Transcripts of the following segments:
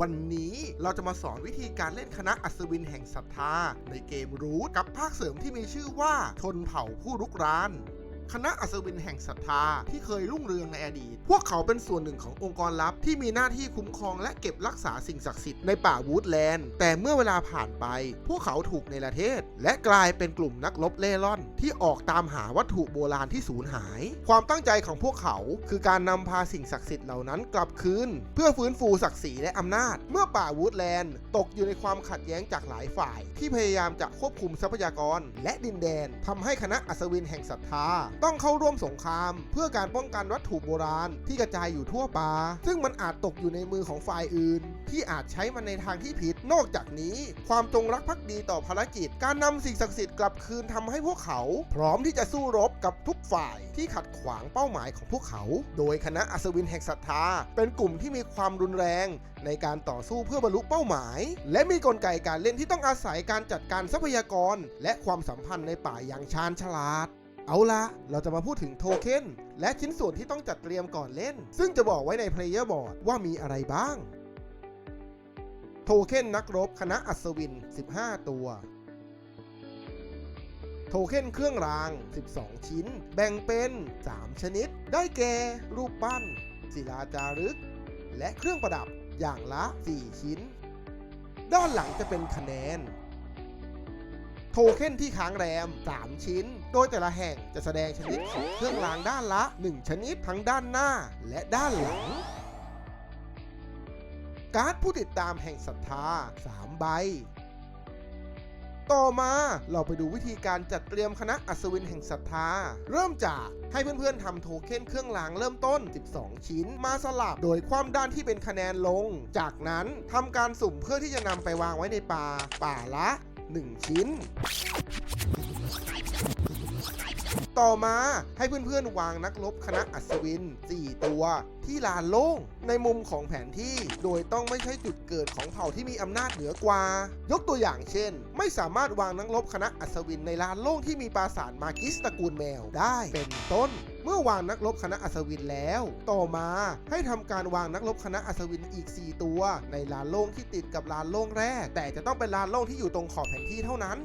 วันนี้เราจะมาสอนวิธีการเล่นคณะอัศวินแห่งศรัทธา ในเกมรูทกับภาคเสริมที่มีชื่อว่าชนเผ่าผู้รุกราน คณะอัศวินแห่งศรัทธาที่เคยรุ่งเรืองในอดีต พวกเขาเป็นส่วนหนึ่งขององค์กรลับที่มีหน้าที่คุ้มครองและเก็บรักษาสิ่งศักดิ์สิทธิ์ในป่าวูดแลนด์ แต่เมื่อเวลาผ่านไป พวกเขาถูกในประเทศ และกลายเป็นกลุ่มนักรบเล่ร่อน ที่ออกตามหาวัตถุโบราณที่สูญหาย ความตั้งใจของพวกเขาคือการนำพาสิ่งศักดิ์สิทธิ์เหล่านั้นกลับคืน เพื่อฟื้นฟูศักดิ์ศรีและอำนาจ เมื่อป่าวูดแลนด์ตกอยู่ในความขัดแย้งจากหลายฝ่าย ที่พยายามจะควบคุมทรัพยากร และดินแดนทำให้คณะอัศวินแห่งศรัทธาต้องเข้าร่วมสงคราม เพื่อการป้องกันวัตถุโบราณที่กระจายอยู่ทั่วป่าซึ่งมันอาจตกอยู่ในมือของฝ่ายอื่น ที่อาจใช้มันในทางที่ผิด นอกจากนี้ ความจงรักภักดีต่อภารกิจ การนำสิ่งศักดิ์สิทธิ์กลับคืนทำให้พวกเขา พร้อมที่จะสู้รบกับทุกฝ่ายที่ขัดขวางเป้าหมายของพวกเขา โดยคณะอัศวินแห่งศรัทธา เป็นกลุ่มที่มีความรุนแรง ในการต่อสู้เพื่อบรรลุเป้าหมาย และมีกลไกการเล่นที่ต้องอาศัยการจัดการทรัพยากร และความสัมพันธ์ในป่าอย่างชาญฉลาด เอาละเราจะมาพูดถึงโทเค็นและชิ้นส่วนที่ต้องจัดเตรียมก่อนเล่น ซึ่งจะบอกไว้ใน Player Board ว่ามีอะไรบ้าง โทเค็นนักรบคณะอัศวิน 15 ตัว โทเค็นเครื่องราง 12 ชิ้น แบ่งเป็น 3 ชนิด ได้แก่ รูปปั้น ศิลาจารึก และเครื่องประดับอย่างละ 4 ชิ้น ด้านหลังจะเป็นคะแนน ทเค็นที่ค้างแรม 3 ชิ้น โดยแต่ละแห่งจะแสดงชนิดของเครื่องรางด้านละ 1 ชนิดทั้งด้านหน้าและด้านหลังการ์ดผู้ติดตามแห่งศรัทธา 3 ใบ ต่อมาเราไปดูวิธีการจัดเตรียมคณะอัศวินแห่งศรัทธา เริ่มจากให้เพื่อนๆทำโทเค็นเครื่องรางเริ่มต้น 12 ชิ้น มาสลับโดยความด้านที่เป็นคะแนนลง จากนั้นทำการสุ่มเพื่อที่จะนำไปวางไว้ในป่า ป่าละ 1 ชิ้น ต่อมาให้เพื่อนๆ วางนักรบคณะอัศวิน 4 ตัว ที่ลานโล่งในมุมของแผนที่ โดยต้องไม่ใช่จุดเกิดของเผ่าที่มีอำนาจเหนือกว่า ยกตัวอย่างเช่น ไม่สามารถวางนักรบคณะอัศวินในลานโล่งที่มีปราสาทมากิสตระกูลแมวได้เป็นต้นเมื่อวางนักรบคณะอัศวินแล้ว ต่อมาให้ทำการวางนักรบคณะอัศวินอีก 4 ตัว ในลานโล่งที่ติดกับลานโล่งแรก แต่จะต้องเป็นลานโล่งที่อยู่ตรงขอบแผนที่เท่านั้น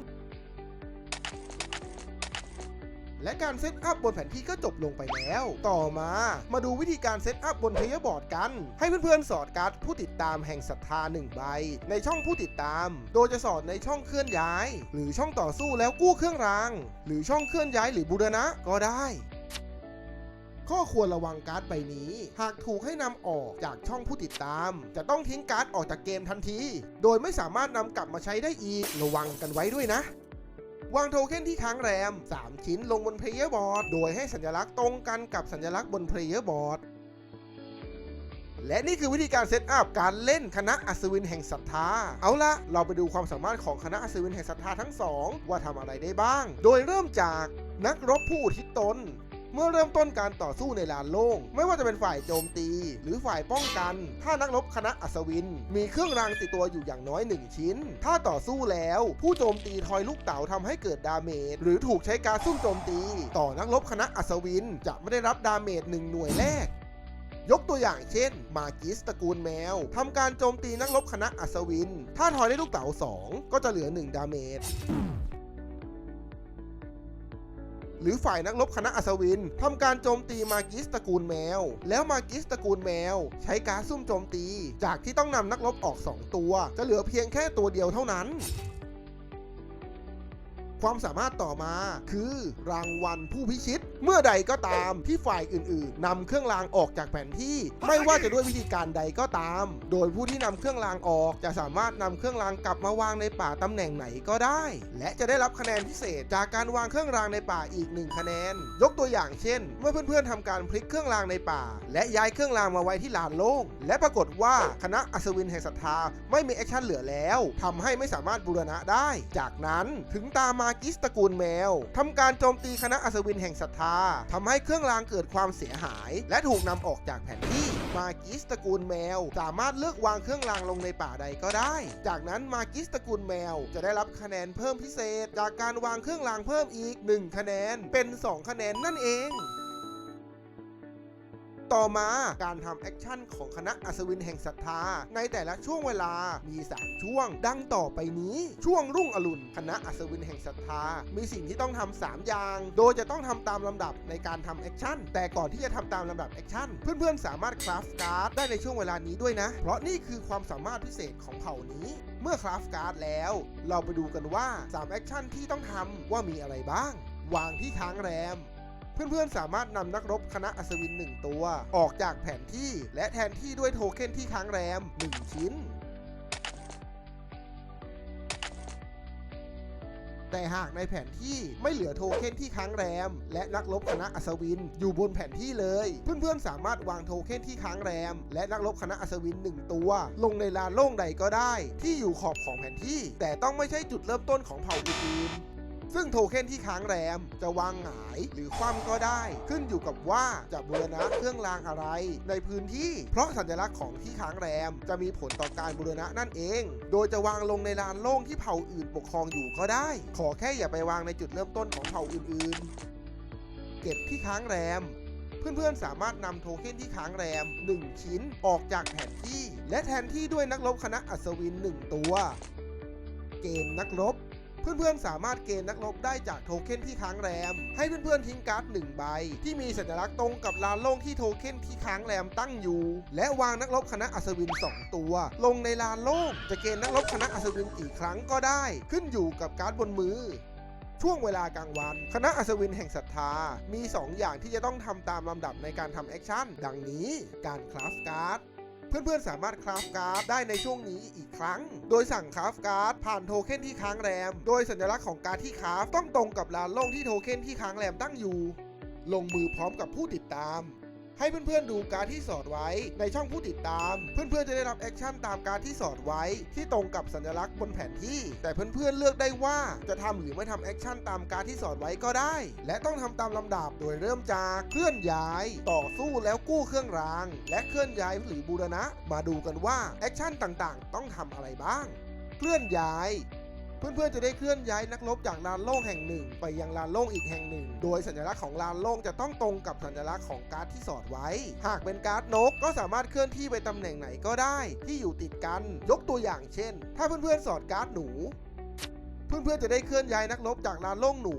และการเซตอัพบนแผนที่ก็จบลงไปแล้ว ต่อมา มาดูวิธีการเซตอัพบนเพลเยอร์บอร์ดกัน ให้เพื่อนๆ สอดการ์ดผู้ติดตามแห่งศรัทธา1ใบ ในช่องผู้ติดตาม โดยจะสอดในช่องเคลื่อนย้าย หรือช่องต่อสู้แล้วกู้เครื่องราง หรือช่องเคลื่อนย้ายหรือบูรณะก็ได้ข้อควรระวังการ์ดใบนี้ หากถูกให้นำออกจากช่องผู้ติดตาม จะต้องทิ้งการ์ดออกจากเกมทันที โดยไม่สามารถนำกลับมาใช้ได้อีก ระวังกันไว้ด้วยนะ วางโทเค็นที่ค้างแรม 3 ชิ้นลงบนเพลเยอร์บอร์ดโดยให้สัญลักษณ์ตรงกันกับสัญลักษณ์บนเพลเยอร์บอร์ดและนี่คือวิธีการเซตอัพการเล่นคณะอัศวินแห่งศรัทธา เอาละเราไปดูความสามารถของคณะอัศวินแห่งศรัทธาทั้งสองว่าทำอะไรได้บ้าง โดยเริ่มจากนักรบผู้อุทิศตน เมื่อเริ่มต้นการต่อสู้ในลานโล่งไม่ว่าจะเป็นฝ่ายโจมตี หรือฝ่ายป้องกัน ถ้านักรบคณะอัศวิน มีเครื่องรางติดตัวอยู่อย่างน้อย 1 ชิ้น ถ้าต่อสู้แล้ว ผู้โจมตีทอยลูกเต๋าทำให้เกิดดาเมจหรือถูกใช้การซุ่มโจมตี ต่อนักรบคณะอัศวิน จะไม่ได้รับดาเมจหนึ่งหน่วยแรกยกตัวอย่างเช่น มากิสตระกูลแมวทำการโจมตีนักรบคณะอัศวิน ถ้าทอยได้ลูกเต๋า2 ก็จะเหลือ 1 ดาเมจ หรือฝ่ายนักรบคณะอัศวินทำการโจมตีมากิสตระกูลแมว แล้วมากิสตระกูลแมว ใช้การซุ่มโจมตี จากที่ต้องนำนักรบออก 2 ตัว จะเหลือเพียงแค่ตัวเดียวเท่านั้น ความสามารถต่อมา คือรางวัลผู้พิชิต เมื่อใดก็ตามที่ฝ่ายอื่นๆนำเครื่องรางออกจากแผนที่ ไม่ว่าจะด้วยวิธีการใดก็ตาม โดยผู้ที่นำเครื่องรางออก จะสามารถนำเครื่องรางกลับมาวางในป่าตำแหน่งไหนก็ได้ และจะได้รับคะแนนพิเศษจากการวางเครื่องรางในป่าอีกหนึ่งคะแนน ยกตัวอย่างเช่น เมื่อเพื่อนๆทำการพลิกเครื่องรางในป่า และย้ายเครื่องรางมาไว้ที่ลานโล่งและปรากฏว่าคณะอัศวินแห่งศรัทธาไม่มีแอคชั่นเหลือแล้วทำให้ไม่สามารถบูรณะได้ จากนั้นถึงตามากิสตระกูลแมวทำการโจมตีคณะอัศวินแห่งศรัทธาทำให้เครื่องรางเกิดความเสียหาย และถูกนำออกจากแผนที่มากิสตระกูลแมว สามารถเลือกวางเครื่องรางลงในป่าใดก็ได้ จากนั้นมากิสตระกูลแมว จะได้รับคะแนนเพิ่มพิเศษ จากการวางเครื่องรางเพิ่มอีก 1 คะแนนเป็น 2 คะแนนนั่นเอง ต่อมาการทำแอคชั่นของคณะอัศวินแห่งศรัทธา ในแต่ละช่วงเวลามี 3 ช่วง ดังต่อไปนี้ ช่วงรุ่งอรุณคณะอัศวินแห่งศรัทธา มีสิ่งที่ต้องทำ3อย่าง โดยจะต้องทำตามลำดับในการทำแอคชั่น แต่ก่อนที่จะทำตามลำดับแอคชั่น เพื่อนๆ สามารถคราฟการ์ดได้ในช่วงเวลานี้ด้วยนะ เพราะนี่คือความสามารถพิเศษของเผ่านี้เมื่อคราฟการ์ดแล้ว เราไปดูกันว่า3แอคชั่นที่ต้องทำว่ามีอะไรบ้าง วางที่ค้างแรม เพื่อนๆ สามารถนำนักรบคณะอัศวิน 1 ตัว ออกจากแผนที่ และแทนที่ด้วยโทเค็นที่ค้างแรม 1 ชิ้น แต่หากในแผนที่ไม่เหลือโทเค็นที่ค้างแรม และนักรบคณะอัศวินอยู่บนแผนที่เลย เพื่อนๆ สามารถวางโทเค็นที่ค้างแรม และนักรบคณะอัศวิน 1 ตัว ลงในลานโล่งใดก็ได้ ที่อยู่ขอบของแผนที่ แต่ต้องไม่ใช่จุดเริ่มต้นของเผ่าอื่นๆ ซึ่งโทเค็นที่ค้างแรมจะวางหงายหรือคว่ำก็ได้ ขึ้นอยู่กับว่าจะบูรณะเครื่องรางอะไร ในพื้นที่ เพราะสัญลักษณ์ของที่ค้างแรม จะมีผลต่อการบูรณะนั่นเอง โดยจะวางลงในลานโล่งที่เผ่าอื่นปกครองอยู่ก็ได้ ขอแค่อย่าไปวางในจุดเริ่มต้นของเผ่าอื่นๆ เก็บที่ค้างแรมเพื่อนๆ สามารถนำโทเค็นที่ค้างแรม 1 ชิ้นออกจากแผนที่ และแทนที่ด้วยนักรบคณะอัศวิน 1 ตัว เกมนักรบ เพื่อนๆสามารถเกณฑ์นักรบได้จากโทเค็นที่ค้างแรม ให้เพื่อนๆทิ้งการ์ดหนึ่งใบ ที่มีสัญลักษณ์ตรงกับลานโล่งที่โทเค็นที่ค้างแรมตั้งอยู่ และวางนักรบคณะอัศวิน 2 ตัว ลงในลานโล่งจะเกณฑ์นักรบคณะอัศวินกี่ครั้งก็ได้ ขึ้นอยู่กับการ์ดบนมือช่วงเวลากลางวัน คณะอัศวินแห่งศรัทธา มี 2 อย่างที่จะต้องทำตามลำดับในการทำแอคชั่น ดังนี้ การคราฟการ์ด เพื่อนๆสามารถคราฟการ์ดได้ในช่วงนี้อีกครั้ง โดยสั่งคราฟการ์ดผ่านโทเค็นที่ค้างแรม โดยสัญลักษณ์ของการ์ดที่คราฟต้องตรงกับลานโล่งที่โทเค็นที่ค้างแรมตั้งอยู่ ลงมือพร้อมกับผู้ติดตาม ให้เพื่อนๆดูการ์ดที่สอดไว้ ในช่องผู้ติดตาม เพื่อนๆจะได้รับแอคชั่นตามการ์ดที่สอดไว้ ที่ตรงกับสัญลักษณ์บนแผนที่ แต่เพื่อนๆเลือกได้ว่าจะทำหรือไม่ทำแอคชั่นตามการ์ดที่สอดไว้ก็ได้ และต้องทำตามลำดับโดยเริ่มจากเคลื่อนย้าย ต่อสู้แล้วกู้เครื่องราง และเคลื่อนย้ายหรือบูรณะ มาดูกันว่าแอคชั่นต่างๆ ต้องทำอะไรบ้าง เคลื่อนย้าย เพื่อนๆจะได้เคลื่อนย้ายนักรบจากลานโล่งแห่งหนึ่ง ไปยังลานโล่งอีกแห่งหนึ่ง โดยสัญลักษณ์ของลานโล่งจะต้องตรงกับสัญลักษณ์ของการ์ดที่สอดไว้ หากเป็นการ์ดนกก็สามารถเคลื่อนที่ไปตำแหน่งไหนก็ได้ที่อยู่ติดกัน ยกตัวอย่างเช่น ถ้าเพื่อนๆสอดการ์ดหนู เพื่อนๆจะได้เคลื่อนย้ายนักรบจากลานโล่งหนู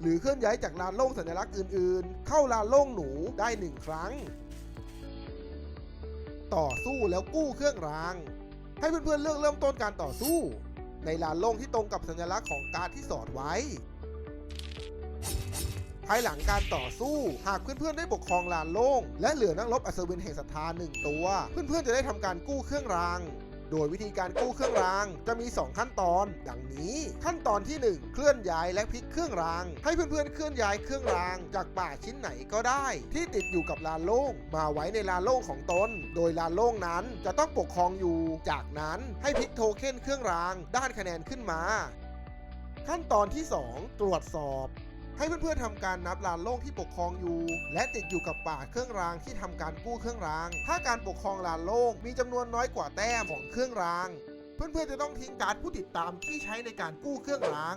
หรือเคลื่อนย้ายจากลานโล่งสัญลักษณ์อื่นๆ เข้าลานโล่งหนูได้หนึ่งครั้ง ต่อสู้แล้วกู้เครื่องราง ให้เพื่อนๆเลือกเริ่มต้นการต่อสู้ ในลานโล่งที่ตรงกับสัญลักษณ์ของการดที่สอดไว้ ภายหลังการต่อสู้ หากเพื่อนๆได้ปกครองลานโล่ง และเหลือนักรบอัศวินแห่งศรัทธาหนึ่งตัว เพื่อนๆจะได้ทำการกู้เครื่องราง โดยวิธีการกู้เครื่องรางจะมี 2 ขั้นตอน ดังนี้ ขั้นตอนที่ 1 เคลื่อนย้ายและพลิกเครื่องราง ให้เพื่อนๆเคลื่อนย้ายเครื่องราง จากป่าชิ้นไหนก็ได้ ที่ติดอยู่กับลานโล่งมาไว้ในลานโล่งของตน โดยลานโล่งนั้นจะต้องปกครองอยู่ จากนั้นให้พลิกโทเค็นเครื่องราง ด้านคะแนนขึ้นมา ขั้นตอนที่ 2 ตรวจสอบ ให้เพื่อนๆทำการนับลานโล่งที่ปกครองอยู่ และติดอยู่กับป่าเครื่องรางที่ทำการกู้เครื่องราง ถ้าการปกครองลานโล่งมีจำนวนน้อยกว่าแต้มของเครื่องราง เพื่อนๆจะต้องทิ้งการดผู้ติดตามที่ใช้ในการกู้เครื่องราง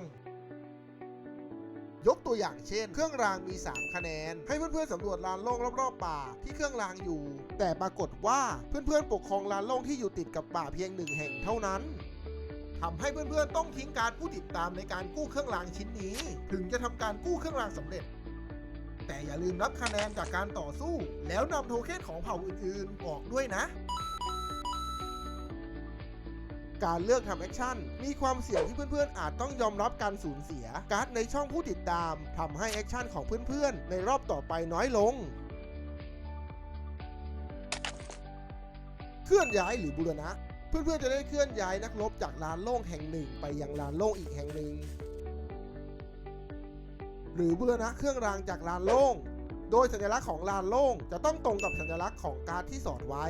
ยกตัวอย่างเช่น เครื่องรางมี 3 คะแนน ให้เพื่อนๆสำรวจลานโล่งรอบๆป่าที่เครื่องรางอยู่ แต่ปรากฏว่าเพื่อนๆปกครองลานโล่งที่อยู่ติดกับป่าเพียงหนึ่งแห่งเท่านั้น ทำให้เพื่อนๆต้องทิ้งการผู้ติดตามในการกู้เครื่องรางชิ้นนี้ ถึงจะทำการกู้เครื่องรางสำเร็จ แต่อย่าลืมนับคะแนนจากการต่อสู้ แล้วนำโทเค็นของเผ่าอื่นๆ ออกด้วยนะการเลือกทำแอคชั่น มีความเสี่ยงที่เพื่อนๆ อาจต้องยอมรับการสูญเสีย การ์ดในช่องผู้ติดตามทำให้แอคชั่นของเพื่อนๆ ในรอบต่อไปน้อยลง เคลื่อนย้ายหรือบูรณะ เพื่อนๆจะได้เคลื่อนย้ายนักรบจากลานโล่งแห่งหนึ่ง ไปยังลานโล่งอีกแห่งหนึ่ง หรือบูรณะเครื่องรางจากลานโล่ง โดยสัญลักษณ์ของลานโล่งจะต้องตรงกับสัญลักษณ์ของการที่สอดไว้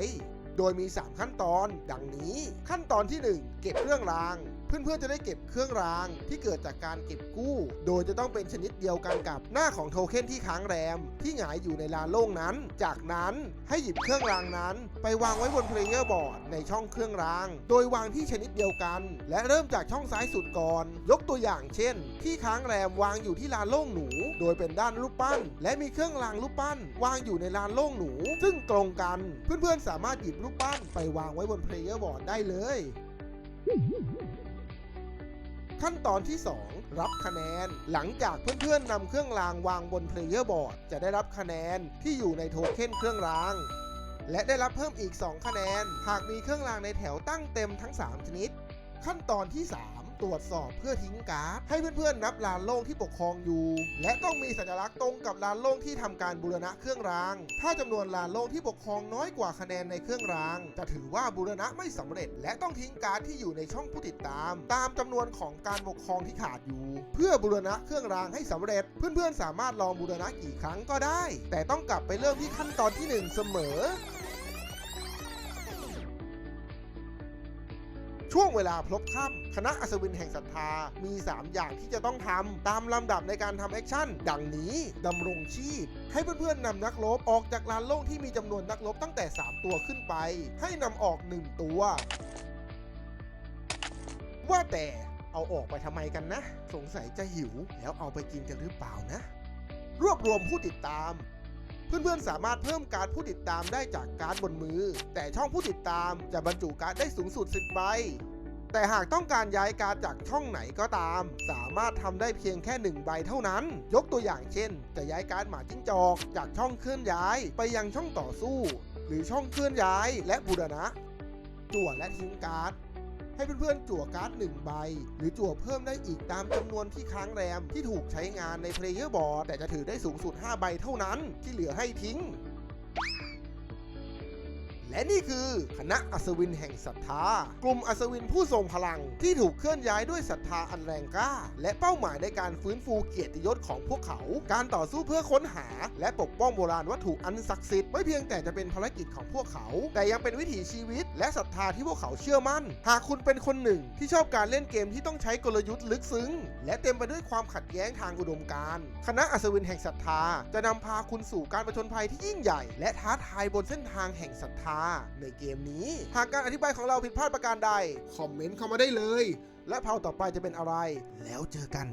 โดยมี 3 ขั้นตอน ดังนี้ ขั้นตอนที่ 1 เก็บเครื่องราง เพื่อนๆจะได้เก็บเครื่องรางที่เกิดจากการเก็บกู้ โดยจะต้องเป็นชนิดเดียวกันกับหน้าของโทเค็นที่ค้างแรม ที่หงายอยู่ในลานโล่งนั้น จากนั้นให้หยิบเครื่องรางนั้น ไปวางไว้บนเพลเยอร์บอร์ดในช่องเครื่องราง โดยวางที่ชนิดเดียวกัน และเริ่มจากช่องซ้ายสุดก่อน ยกตัวอย่างเช่น ที่ค้างแรมวางอยู่ที่ลานโล่งหนู โดยเป็นด้านรูปปั้น และมีเครื่องรางรูปปั้น วางอยู่ในลานโล่งหนู ซึ่งตรงกัน เพื่อนๆสามารถหยิบรูปปั้นไปวางไว้บนเพลเยอร์บอร์ดได้เลย ขั้นตอนที่ 2 รับคะแนน หลังจากเพื่อนๆนำเครื่องรางวางบนเพลเยอร์บอร์ดจะได้รับคะแนนที่อยู่ในโทเค็นเครื่องรางและได้รับเพิ่มอีก 2 คะแนน หากมีเครื่องรางในแถวตั้งเต็มทั้ง 3 ชนิด ขั้นตอนที่ 3 ตรวจสอบเพื่อทิ้งการ์ด ให้เพื่อนๆนับลานโล่งที่ปกครองอยู่ และต้องมีสัญลักษณ์ตรงกับลานโล่งที่ทำการบูรณะเครื่องราง ถ้าจำนวนลานโล่งที่ปกครองน้อยกว่าคะแนนในเครื่องราง จะถือว่าบูรณะไม่สำเร็จ และต้องทิ้งการ์ดที่อยู่ในช่องผู้ติดตาม ตามจำนวนของการปกครองที่ขาดอยู่ เพื่อบูรณะเครื่องรางให้สำเร็จ เพื่อนๆสามารถลองบูรณะกี่ครั้งก็ได้ แต่ต้องกลับไปเริ่มที่ขั้นตอนที่หนึ่งเสมอ ช่วงเวลาพลบค่ำคณะอัศวินแห่งศรัทธามี 3 อย่างที่จะต้องทำ ตามลำดับในการทำแอคชั่น ดังนี้ดำรงชีพ ให้เพื่อนๆนำนักรบออกจากลานโล่งที่มีจำนวนนักรบตั้งแต่ 3 ตัวขึ้นไป ให้นำออก 1 ตัว ว่าแต่เอาออกไปทำไมกันนะ สงสัยจะหิวแล้วเอาไปกินกันหรือเปล่านะ รวบรวมผู้ติดตาม เพื่อนๆ สามารถเพิ่มการดผู้ติดตามได้จากการดบนมือ แต่ช่องผู้ติดตามจะบรรจุการดได้สูงสุด 10 ใบ แต่หากต้องการย้ายการดจากช่องไหนก็ตาม สามารถทำได้เพียงแค่ 1 ใบเท่านั้น ยกตัวอย่างเช่น จะย้ายการดหมาจิ้งจอกจากช่องเคลื่อนย้ายไปยังช่องต่อสู้ หรือช่องเคลื่อนย้ายและบูรณะจั่วและทิ้งการ์ด ให้เพื่อนๆจั่วการ์ด1ใบ หรือจั่วเพิ่มได้อีกตามจำนวนที่ค้างแรมที่ถูกใช้งานในเพลเยอร์บอร์ดแต่จะถือได้สูงสุด 5 ใบเท่านั้นที่เหลือให้ทิ้ง และนี่คือคณะอัศวินแห่งศรัทธา กลุ่มอัศวินผู้ทรงพลังที่ถูกเคลื่อนย้ายด้วยศรัทธาอันแรงกล้า และเป้าหมายในการฟื้นฟูเกียรติยศของพวกเขา การต่อสู้เพื่อค้นหา และปกป้องโบราณวัตถุอันศักดิ์สิทธิ์ไม่เพียงแต่จะเป็นภารกิจของพวกเขา แต่ยังเป็นวิถีชีวิต และศรัทธาที่พวกเขาเชื่อมั่น หากคุณเป็นคนหนึ่งที่ชอบการเล่นเกมที่ต้องใช้กลยุทธ์ลึกซึ้ง และเต็มไปด้วยความขัดแย้งทางอุดมการณ์คณะอัศวินแห่งศรัทธา จะนำพาคุณสู่การประชนภัยที่ยิ่งใหญ่ และท้าทายบนเส้นทางแห่งศรัทธาในเกมนี้ หากการอธิบายของเราผิดพลาดประการใด คอมเมนต์เข้ามาได้เลย และเผาต่อไปจะเป็นอะไร แล้วเจอกัน